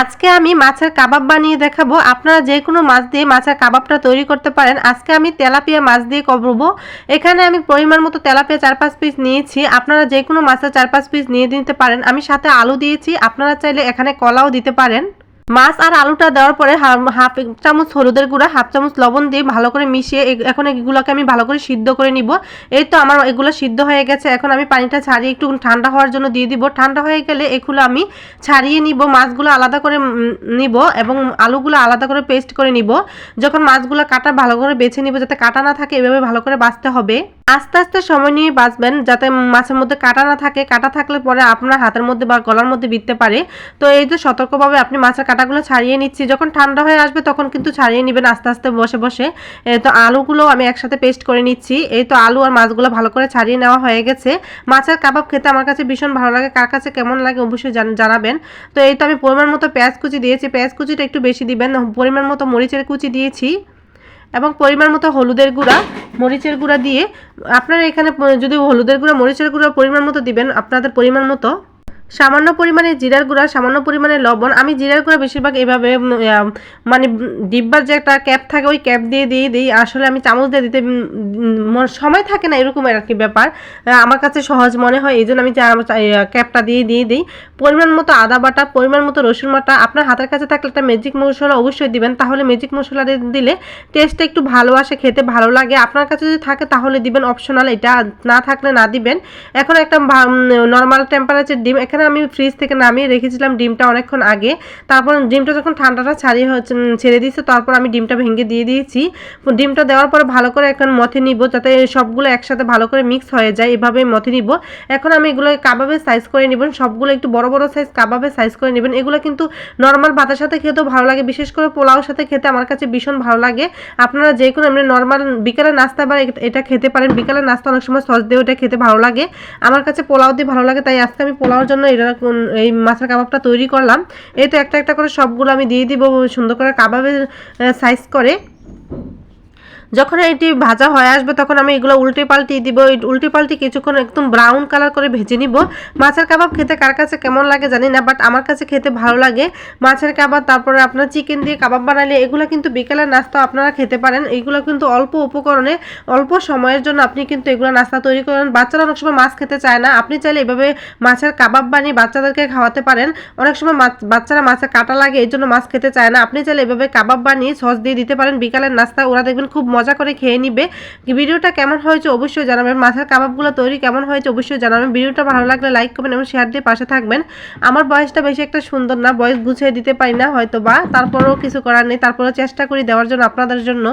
আজকে আমি মাছের কাবাব বানিয়ে দেখাবো। আপনারা যে কোনো মাছ দিয়ে মাছের কাবাবটা তৈরি করতে পারেন। আজকে আমি তেলাপিয়া মাছ দিয়ে করব। এখানে আমি পরিমাণ মতো তেলাপিয়া চার পাঁচ পিস নিয়েছি। আপনারা যে কোনো মাছের চার পাঁচ পিস নিয়ে দিতে পারেন। আমি সাথে আলু দিয়েছি। আপনারা চাইলে এখানে কলাও দিতে পারেন। মাছ আর আলুটা দেওয়ার পরে হাফ চামচ হলুদের গুঁড়া, হাফ চামচ লবণ দিয়ে ভালো করে মিশিয়ে এখন এগুলোকে আমি ভালো করে সিদ্ধ করে নিব। এই তো আমার এগুলো সিদ্ধ হয়ে গেছে। এখন আমি পানিটা ছাড়িয়ে একটু ঠান্ডা হওয়ার জন্য দিয়ে দিব। ঠান্ডা হয়ে গেলে এগুলো আমি ছাড়িয়ে নিব, মাছগুলো আলাদা করে নিব এবং আলুগুলো আলাদা করে পেস্ট করে নিব। যখন মাছগুলো কাটা ভালো করে বেছে নিব, যাতে কাটা না থাকে, এভাবে ভালো করে বাছতে হবে। আস্তে আস্তে সময় নিয়ে বাঁচবেন যাতে মাছের মধ্যে কাটা না থাকে। কাটা থাকলে পরে আপনার হাতের মধ্যে বা গলার মধ্যে বিততে পারে। তো এই যে সতর্কভাবে আপনি মাছের কাটাগুলো ছাড়িয়ে নিচ্ছি। যখন ঠান্ডা হয়ে আসবে তখন কিন্তু ছাড়িয়ে নেবেন আস্তে আস্তে বসে বসে। তো আলুগুলো আমি একসাথে পেস্ট করে নিচ্ছি। এই তো আলু আর মাছগুলো ভালো করে ছাড়িয়ে নেওয়া হয়ে গেছে। মাছের কাবাব খেতে আমার কাছে ভীষণ ভালো লাগে। কার কাছে কেমন লাগে অবশ্যই জানাবেন। তো এই তো আমি পরিমাণ মতো পেঁয়াজ কুচি দিয়েছি। পেঁয়াজ কুচিটা একটু বেশি দিবেন। পরিমাণ মতো মরিচের কুচি দিয়েছি। এবং পরিমাণ মতো হলুদের গুঁড়া। মরিচের গুঁড়া দিয়ে, আপনারা এখানে, যদি হলুদের গুঁড়া, মরিচের গুঁড়া পরিমাণ মতো দিবেন, আপনাদের পরিমাণ মতো সামান্য পরিমাণে জিরার গুঁড়া, সামান্য পরিমাণে লবণ। আমি জিরার গুঁড়া বেশিরভাগ এভাবে মানে ডিব্বার যে একটা ক্যাপ থাকে, ওই ক্যাপ দিয়ে দিয়ে দিই আসলে আমি চামচ দিয়ে দিতে সময় থাকে না এরকম আর কি ব্যাপার। আমার কাছে সহজ মনে হয় এই জন্য আমি ক্যাপটা দিয়ে দিয়ে দিই। পরিমাণ মতো আদা বাটা, পরিমাণ মতো রসুন বাটা, আপনার হাতের কাছে থাকলে একটা ম্যাজিক মশলা অবশ্যই দিবেন। তাহলে ম্যাজিক মশলা দিলে টেস্টটা একটু ভালো আসে, খেতে ভালো লাগে। আপনার কাছে যদি থাকে তাহলে দিবেন অপশনাল এটা না থাকলে না দিবেন। এখন একটা নর্মাল টেম্পারেচার ডিম, এখানে আমি ফ্রিজ থেকে নামিয়ে রেখেছিলাম ডিমটা অনেকক্ষণ আগে। তারপর ডিমটা যখন ঠান্ডাটা ছাড়িয়ে হচ্ছে ছেড়ে দিয়েছে, তারপর আমি ডিমটা ভেঙে দিয়ে দিয়েছি। ডিমটা দেওয়ার পরে ভালো করে এখন মথে নিব যাতে সবগুলো একসাথে ভালো করে মিক্স হয়ে যায় এভাবে মথে নিব। এখন আমি এগুলো কাবাবের সাইজ করে নেবেন, সবগুলো একটু বড় বড় সাইজ কাবাবের সাইজ করে নেবেন। এগুলো কিন্তু নর্মাল ভাতের সাথে খেতেও ভালো লাগে, বিশেষ করে পোলাওর সাথে খেতে আমার কাছে ভীষণ ভালো লাগে। আপনারা যে কোনো এমনি নর্মাল বিকালে নাস্তা বা এটা খেতে পারেন। বিকালে নাস্তা অনেক সময় সস দিয়ে ওটা খেতে ভালো লাগে। আমার কাছে পোলাও দিয়ে ভালো লাগে, তাই আজকে আমি পোলাওর জন্য এটা এই মাছের কাবাবটা তৈরি করলাম। এই তো একটা একটা করে সবগুলো আমি দিয়ে দিব সুন্দর করে কাবাবের সাইজ করে। যখন এটি ভাজা হয়ে আসবে, তখন আমি এগুলো উল্টে পাল্টে দিব। এই উল্টে পাল্টি কিছুক্ষণ একদম ব্রাউন কালার করে ভেজে নিব। মাছের কাবাব খেতে কার কাছে কেমন লাগে জানি না বাট আমার কাছে খেতে ভালো লাগে। মাছের কাবাব, তারপরে আপনার চিকেন দিয়ে কাবাব বানালে এগুলো কিন্তু বিকেলের নাস্তা আপনারা খেতে পারেন। এগুলো কিন্তু অল্প উপকরণে, অল্প সময়ের জন্য আপনি কিন্তু এগুলো নাস্তা তৈরি করেন। বাচ্চারা অনেক সময় মাছ খেতে চায় না। আপনি চাইলে এভাবে মাছের কাবাব বানিয়ে বাচ্চাদেরকে খাওয়াতে পারেন। অনেক সময় মাছ, বাচ্চারা মাছের কাটা লাগে এই জন্য মাছ খেতে চায় না। আপনি চাইলে এভাবে কাবাব বানিয়ে সস দিয়ে দিতে পারেন। বিকালের নাস্তা, ওরা দেখবেন খুব মজা করে খেয়ে নিবে। ভিডিওটা কেমন হয়েছে অবশ্যই জানাবেন। মাথার কাবাবগুলো তৈরি কেমন হয়েছে অবশ্যই জানাবেন। ভিডিওটা ভালো লাগলে লাইক করবেন এবং শেয়ার দিয়ে পাশে থাকবেন। আমার বয়সটা বেশি একটা সুন্দর না, বয়স গুছিয়ে দিতে পারি না হয়তো বা তারপরেও কিছু করার নেই, তারপরেও চেষ্টা করি দেওয়ার জন্য আপনাদের জন্য।